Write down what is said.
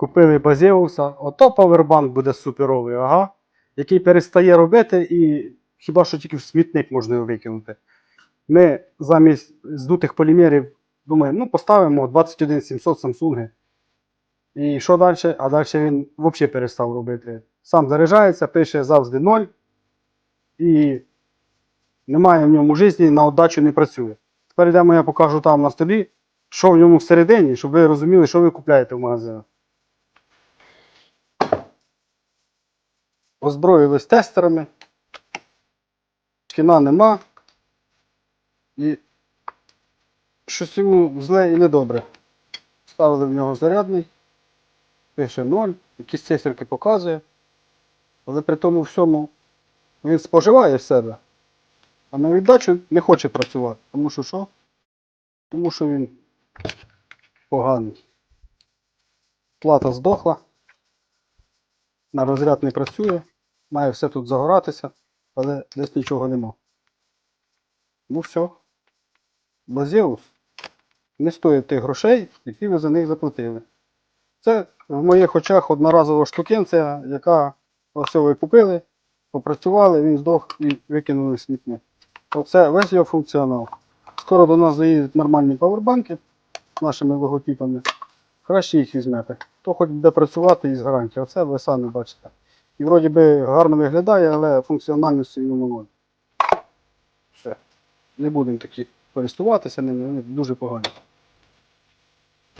Купили Базеуса. Ото павербанк буде суперовий, ага. Який перестає робити і хіба що тільки в смітник можна його викинути. Ми замість здутих полімерів думаємо, ну поставимо 21700 Samsung. І що далі? А далі він взагалі перестав робити. Сам заряджається, пише завжди 0. І немає в ньому житті, на отдачу не працює. Тепер йдемо, я покажу там на столі, що в ньому всередині, щоб ви розуміли, що ви купляєте в магазинах. Озброїлись тестерами. Кіна нема. І щось йому зле і недобре. Ставили в нього зарядний. Пише 0, якісь циферки показує. Але при тому всьому він споживає в себе. А на віддачу не хоче працювати. Тому що що? Тому що він поганий. Плата здохла. На розряд не працює. Має все тут загоратися, але десь нічого нема. Ну все. Базеус не стоїть тих грошей, які ви за них заплатили. Це в моїх очах одноразова штукенція, яка ось ви купили, попрацювали, він здох і викинули смітник. Оце весь його функціонал. Скоро до нас заїдуть нормальні павербанки нашими логотипами. Краще їх візьмете. Хто хоч буде працювати із гарантії, оце ви самі бачите. І вроді би гарно виглядає, але функціональності в ньому ноль. Все. Не будемо такі користуватися ними, вони дуже погані.